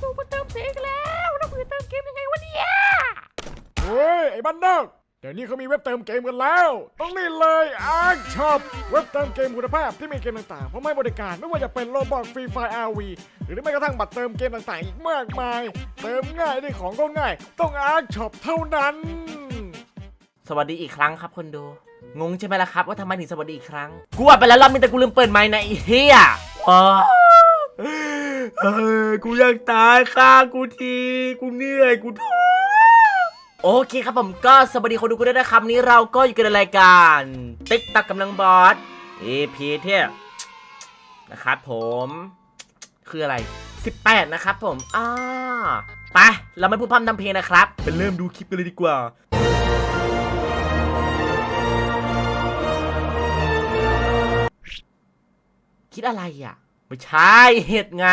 กูมาเติมเสียงอีกแล้วแล้วกูจะเติมเกมยังไงวะเนี่ย เฮ้ย ไอ้บ้านนอกเดี๋ยวนี้เขามีเว็บเติมเกมกันแล้ว ต้องนี่เลยอาร์ช็อปเว็บเติมเกมคุณภาพที่มีเกมต่างๆพร้อมให้บริการไม่ว่าจะเป็นโลบอกฟรีไฟอาร์วีหรือแม้กระทั่งบัตรเติมเกมต่างๆ อีกมากมาย เติมง่ายได้ของก็ง่าย ต้องอาร์ช็อปเท่านั้น สวัสดีอีกครั้งครับคนดู งงใช่ไหมล่ะครับ ว่าทำไมถึงสวัสดีอีกครั้ง กูว่าไปแล้วรอบนึงแต่กูลืมเปิดไมค์นะไอ้เฮียอ๋อเออกูอยากตายฆ่ากูที กูเหนื่อยกูท้อโอเคครับผมก็สวัสดีคนดูกันด้วยนะครับวันนี้เราก็อยู่กันในรายการติ๊กตักกำลังบอส EP ที่นะครับผมคืออะไร 18 นะครับผม อ่า ไป เราไม่พูดพร่ำทำเพลงนะครับไปเริ่มดูคลิปกันเลยดีกว่า คิดอะไรอะ ไม่ใช่เห็ดไง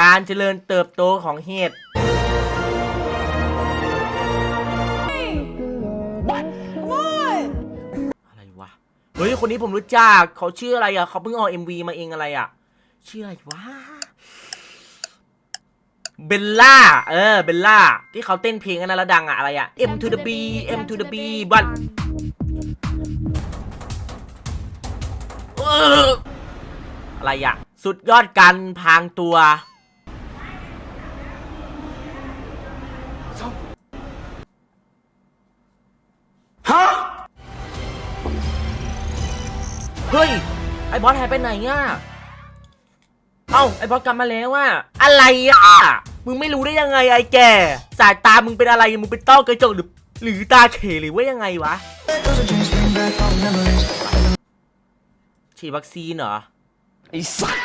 การเจริญเติบโตของเห็ดอะไรวะ เฮ้ย คนนี้ผมรู้จัก เขาชื่ออะไรอะ เขาเพิ่งออก MV มาเองอะไรอะ ชื่ออะไรวะ เบลล่า เออ เบลล่า ที่เขาเต้นเพลงกันนะแล้วดังอะอะไรอะ M to the B M to the B บัต อะไรอะสุดยอดการพรางตัวเฮ้ย ไอ้บอสหายไปไหนอะ เอ้า ไอ้บอสกลับมาแล้วอะ อะไรอะ มึงไม่รู้ได้ยังไงไอ้แก่สายตามึงเป็นอะไร มึงเป็นต้อกระจกหรือ หรือตาเขหรือว่ายังไงวะ ฉีดวัคซีนเหรอ ไอ้สัส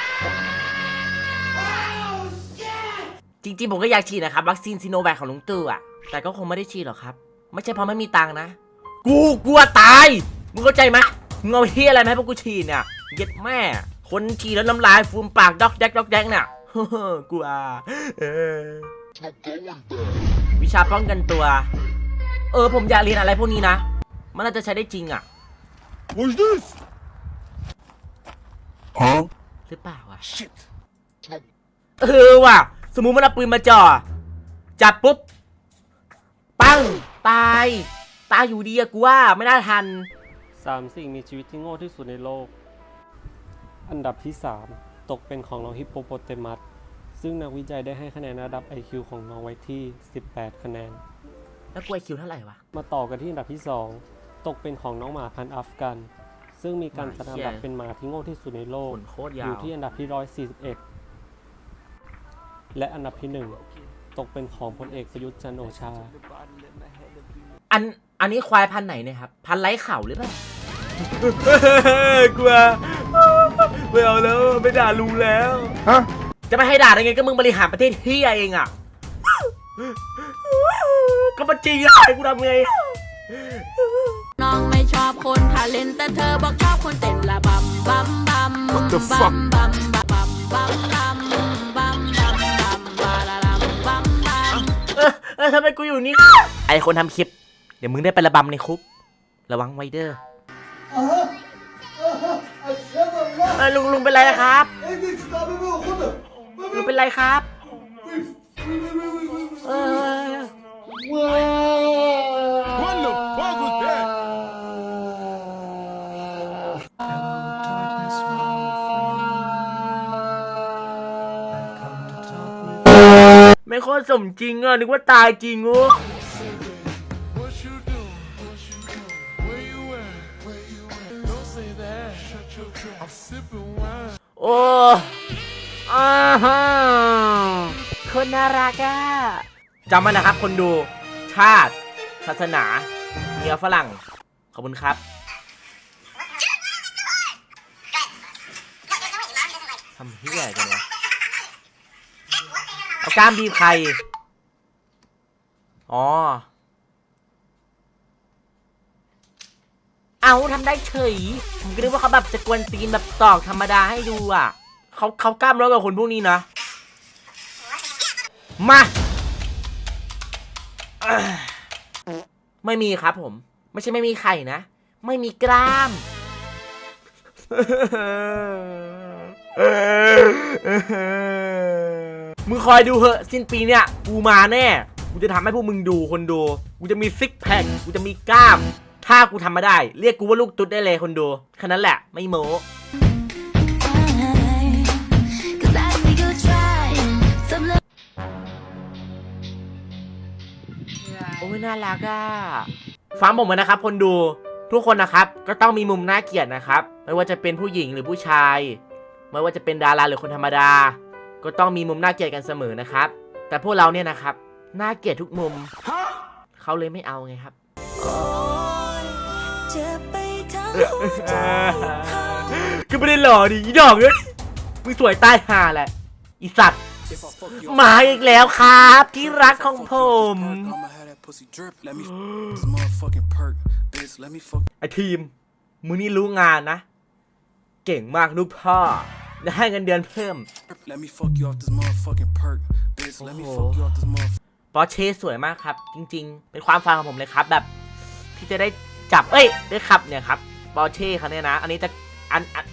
จริงๆ ผมก็อยากฉีดนะครับ วัคซีนซีโนแวคของลุงตู่อะแต่ก็คงไม่ได้ฉีดหรอกครับ ไม่ใช่เพราะไม่มีตังค์นะ กูกลัวตาย มึงเข้าใจไหมมึงเอาเฮียอะไรมาให้พวกกูฉีดเนี่ยเย็ดแม่ คนฉีดแล้วน้ำลายฟูมปากดอกแดกดอกแดกเนี่ยกลัวเออวิชาป้องกันตัว เออผมอยากเรียนอะไรพวกนี้นะ มันน่าจะใช้ได้จริงอะ What's this หรือเปล่าวะ Shit เออว่ะ สมมุติมันเอาปืนมาจ่อ จับปุ๊บ ปัง ตาย ตายอยู่ดีอะกูว่าไม่น่าทัน สามสิ่งมีชีวิตที่โง่ที่สุดในโลก อันดับที่ 3 ตกเป็นของน้องฮิปโปโปเตมัส ซึ่งนักวิจัยได้ให้คะแนนระดับ IQ ของน้องไว้ที่ 18 คะแนน แล้วกล้วยคิวเท่าไหร่วะ มาต่อกันที่อันดับที่ 2 ตกเป็นของน้องหมาพันธุ์อัฟกัน ซึ่งมีการจัดอันดับเป็นหมาที่โง่ที่สุดในโลผกลโคตราอยยู่วที่อันดับที่ 141 และอันดับที่ 1 ตกเป็นของพลเอกประยุทธ์จันทร์โอชา อัน อันนี้ควายพันธุ์ไหนเนี่ยครับ พันธุ์ไร้เข่าหรือเปล่ากลัวไม่เอาแล้ว ไม่ด่าลุงแล้ว ฮะ จะไม่ให้ด่าได้ไงก็มึงบริหารประเทศเฮียเองอะ ก็มันจริงอะให้กูทำไงน้องไม่ ชอบคนทาเลนแต่เธอบอกชอบคนเต้นละบัมบัมบัมบัมบัมบัมบัมบัมบัมบัมบัมบัมบาลาลัมบัมบัมเออเออทำไมกูอยู่นี่ ไอคนทำคลิป เดี๋ยวมึงได้ไประบำในคุก ระวังไวเด้อเออลุงลุงเป็นไรนะครับลุงเป็นไรครับ โคตรสมจริงอะนึกว่าตายจริงโอ้ What you doing? What you doing? Where you at? Where you at? Don't say that. Shut your trap. I'm sipping wine. โอ้อาฮะคนน่ารักอะจำไว้นะครับคนดู ชาติ ศาสนา เมียฝรั่ง ขอบคุณครับทำเฮียกันวะ เอากล้ามบีบใคร อ๋อ เอาทำได้เฉย ผมก็นึกว่าเขาแบบจะกวนตีนแบบตอกธรรมดาให้ดูอะ เขาเขากล้ามร้อยกับคนพวกนี้นะ มา ไม่มีครับผม ไม่ใช่ไม่มีไข่นะ ไม่มีกล้าม มึงคอยดูเหอะสิ้นปีเนี่ยกูมาแน่ กูจะทำให้พวกมึงดูคนดู กูจะมีซิกแพค กูจะมีกล้าม ถ้ากูทำมาได้ เรียกกูว่าลูกตุ๊ดได้เลยคนดู แค่นั้นแหละ ไม่โม้โอ้ยน่ารักอะฟังผมมานะครับ คนดูทุกคนนะครับ ก็ต้องมีมุมน่าเกลียดนะครับ ไม่ว่าจะเป็นผู้หญิงหรือผู้ชาย ไม่ว่าจะเป็นดาราหรือคนธรรมดา ก็ต้องมีมุมน่าเกลียดกันเสมอนะครับ แต่พวกเราเนี่ยนะครับน่าเกลียดทุกมุม เขาเลยไม่เอาไงครับเจ็บไปทั้งหัวใจของก็ไม่ได้หล่อดิอีดอกเอ้ยมึงสวยใต้หาแหละอีสัตว์มาอีกแล้วครับ ที่รักของผม I'ma have that pussy drip. Let me f- this motherfucking perk, bitch. Let me fuck ไอทีมมึงนี่รู้งานนะ เก่งมากลูกพ่อ ได้ให้เงินเดือนเพิ่ม Let me fuck you off this motherfucking perk, bitch. Let me Oh. fuck you off this motherfucking ปอร์เช่สวยมากครับ จริง ๆ เป็นความฝันของผมเลยครับ แบบที่จะได้จับเอ้ยได้ขับเนี่ยครับปอร์เช่เขาเนี่ยนะ อันนี้จะอันอัน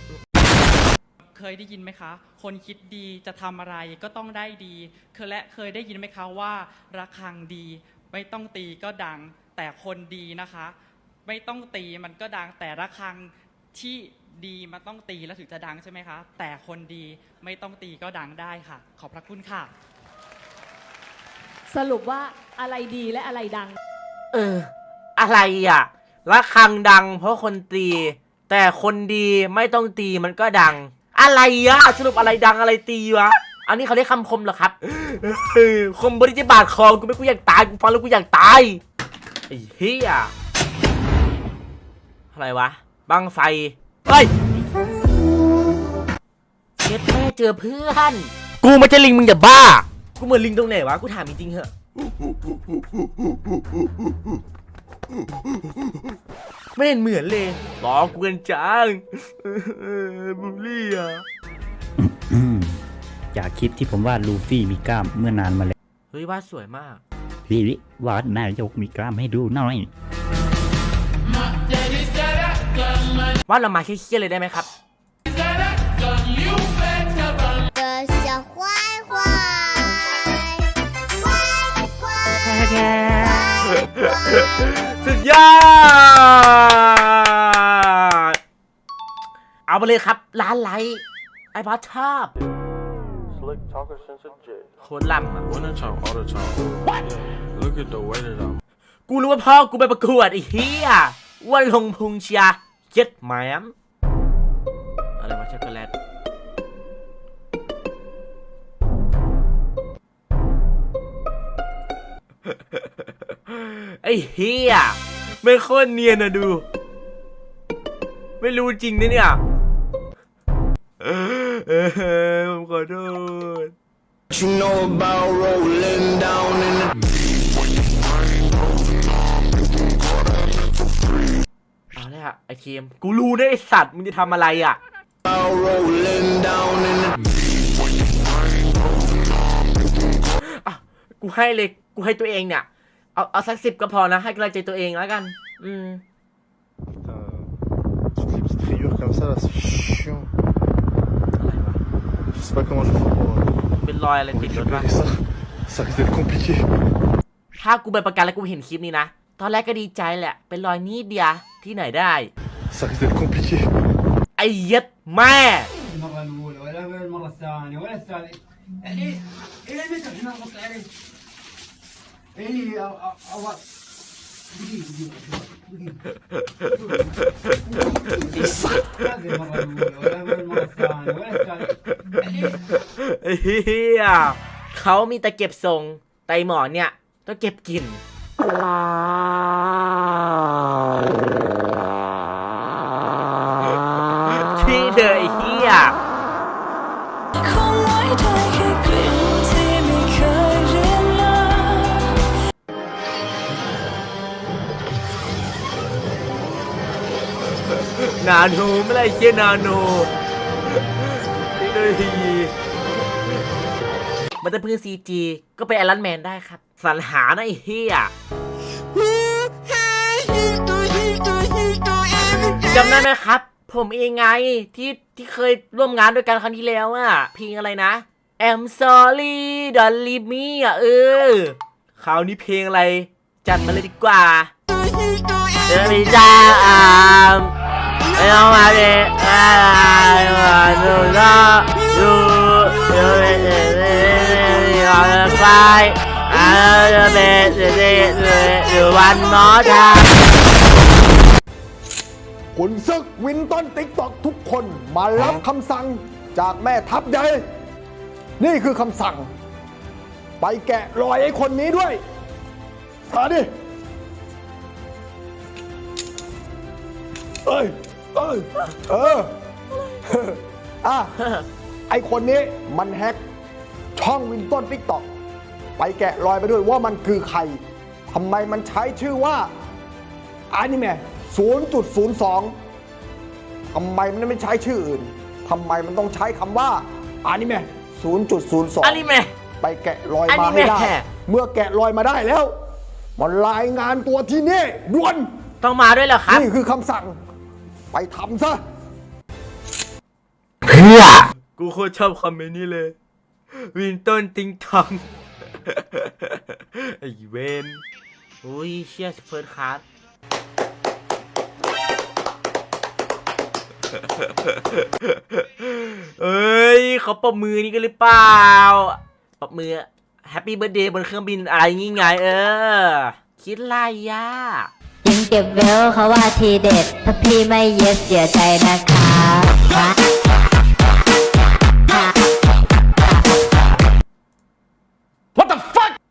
เคยได้ยินไหมคะ คนคิดดีจะทำอะไรก็ต้องได้ดี เคยและเคยได้ยินไหมคะว่าระฆังดี ไม่ต้องตีก็ดังแต่คนดีนะคะ ไม่ต้องตีมันก็ดังแต่ระฆัง ที่ดีมันต้องตีแล้วถึงจะดังใช่ไหมคะ แต่คนดีไม่ต้องตีก็ดังได้ค่ะ ขอบพระคุณค่ะ สรุปว่าอะไรดีและอะไรดัง เออ อะไรอะระฆังดังเพราะคนตี แต่คนดีไม่ต้องตีมันก็ดัง อะไรอะสรุปอะไรดังอะไรตีวะ อันนี้เขาเรียกคำคมเหรอครับเออคมบริจิบาทคอกูไม่กูอยากตายกูฟังแล้วกูอยากตายไอ้เหี้ยอะไรวะ บังไฟเฮ้ยเช็ดแม่เจอเพื่อน กูไม่ใช่ลิงมึงอย่าบ้า กูเหมือนลิงตรงไหนวะ กูถามจริงๆเหอะไม่เห็นเหมือนเลยล้อกูกันจังเออบูลลี่อะอืมจากคลิปที่ผมวาดลูฟี่มีกล้ามเมื่อนานมาแล้ว เฮ้ยวาดสวยมาก พี่วิวาดนายกมีกล้ามให้ดูหน่อย ว่าเรามาเครียดๆเลยได้ไหมครับสุดยอด เอาไปเลยครับ ร้านไลท์ไอ้บอสชอบโคตรลำอะ Winter time, all the time. กูรู้ว่าพ่อกูไปประกวดไอ้เหี้ยว่าลงพุงเชีย เจ็ดแหมมอะไรวะช็อกโกแลตไอ้เฮียไม่โคตรเนียนอะดู ไม่รู้จริงนะเนี่ยเออผมขอโทษ You know about rolling down in the เอาแล้วอะไอ้เคมกูรู้นะไอสัตว์มึงจะทำอะไรอะ about rolling down in the อะ กูให้เลยกูให้ตัวเองเนี่ย เอาเอาสักสิบก็พอนะ ให้กำลังใจตัวเองแล้วกัน อืม Toutes les petites rayures comme ça là, c'est chiant. อะไรวะ Je sais pas comment je vais faire pour, euh, เป็นรอยอะไร pour ติดรถวะ récupérer ça. Ça risque d'être compliqué. ถ้ากูไปประกันแล้วกูเห็นคลิปนี้นะ ตอนแรกก็ดีใจแหละ เป็นรอยนิดเดียวที่ไหนได้ Ça risque d'être compliqué. ไอ้เย็ดแม่ المرة الأولى ولا المرة الثانية ولا الثالثة إيه إيه متى هنا نبص عليه إيه أول هذه المرة الأولى ولا المرة الثانية ولا الثالثة ไอ้เฮียเขามีแต่เก็บทรงไตหมอนเนี่ยต้องเก็บกลิ่น ที่เดอไอ้เฮียคงไว้ได้แค่กลิ่นที่ไม่เคยเรียนเลยนาโนไม่ไรเชี่ยนานเทคโนโลยีมันจะพึ่งซีจีก็เป็นไอรอนแมนได้ครับสรรหานะไอ้เฮีย จำได้ไหมครับ ผมเองไงที่ที่เคยร่วมงานด้วยกันครั้งที่แล้วอะเพลงอะไรนะ I'm sorry don't leave me อะเออคราวนี้เพลงอะไร จัดมาเลยดีกว่าเดี๋ยวมีจ้าอ่าไม่ต้องมาเลยอ่าดูนะดูดูดูดูไฟอ่าดูเบสดูดูดูวันมอทา ขุนศึกวินต้นติ๊กตอกทุกคนมารับคำสั่งจากแม่ทัพใหญ่ นี่คือคำสั่ง ไปแกะรอยไอ้คนนี้ด้วยมาดิ เอ้ย เอ้ย เออ อะ ไอคนนี้มันแฮกช่องวินต้นติ๊กตอกไปแกะรอยไปด้วยว่ามันคือใครทำไมมันใช้ชื่อว่าอนิเมะ 0.02 ทำไมมันไม่ใช้ชื่ออื่น ทำไมมันต้องใช้คำว่าอนิเมะ0.02อันนี้แม่ไปแกะรอยอนิมาเมะให้ได้ เมื่อแกะรอยมาได้แล้ว มันรายงานตัวที่นี่ด่วน ต้องมาด้วยเหรอครับ นี่คือคำสั่ง ไปทำซะ เพื่อ กูโคตรชอบคอมเมนต์นี้เลย วินต้นติงทองไอเวนอุ้ยเชียร์เฟิร์สคลาส เอ้ยเขาปรบมือนี่กันหรือเปล่าปรบมือแฮปปี้เบิร์ดเดย์บนเครื่องบินอะไรงี้ไงเออ คิดไรย่ายิงเก็บเวลเขาว่าทีเด็ด ถ้าพี่ไม่เย็ดเสียใจนะคะฮะ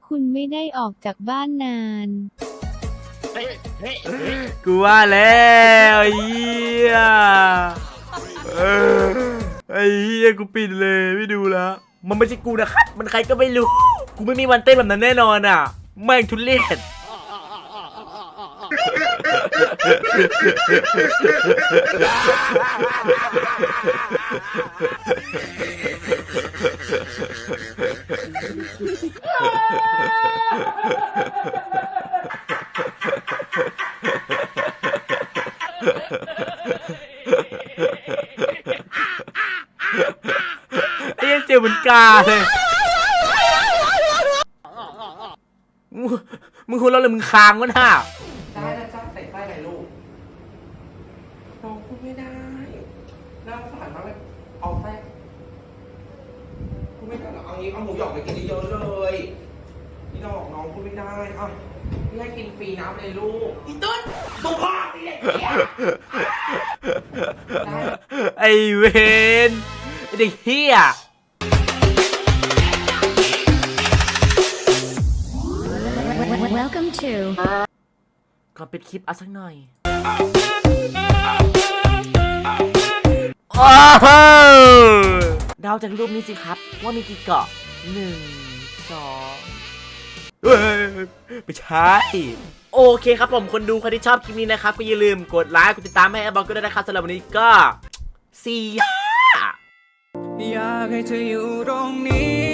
คุณไม่ได้ออกจากบ้านนาน กูว่าแล้วไอ้เหี้ยเออไอ้เหี้ยกูปิดเลยไม่ดูแล้วมันไม่ใช่กูนะครับ มันใครก็ไม่รู้ กูไม่มีวันเต้นแบบนั้นแน่นอนอะ แม่งทุเรศไอ้เหี้ยเสียวเหมือน กาเลยมึงมึงหัวเราะเลยมึงค้างวะน่ะได้นะจ๊ะใส่ไส้ไหนลูกน้องพูดไม่ได้น่าสงสารมากเลยเอาไส้พูดไม่ได้หรอเอางี้เอาหมูหยองไปกินเยอะๆเลยนี่น้องบอกน้องพูดไม่ได้อะพี่ให้กินฟรีน้ำเลยลูกอีต้นตัวพ่อสิเด็กเหี้ยไอเวนไอ้เด็กเฮีย Welcome to ก่อนปิดคลิปเอาสักหน่อยโอ้โหเดาจากรูปนี้สิครับ ว่ามีกี่เกาะหนึ่งสองเอ้ยไม่ใช่โอเคครับผมคนดูใครที่ชอบคลิปนี้นะครับ ก็อย่าลืมกดไลค์กดติดตามให้แอปบอลก็ได้นะครับสำหรับวันนี้ก็ see ya อยากให้เธออยู่ตรงนี้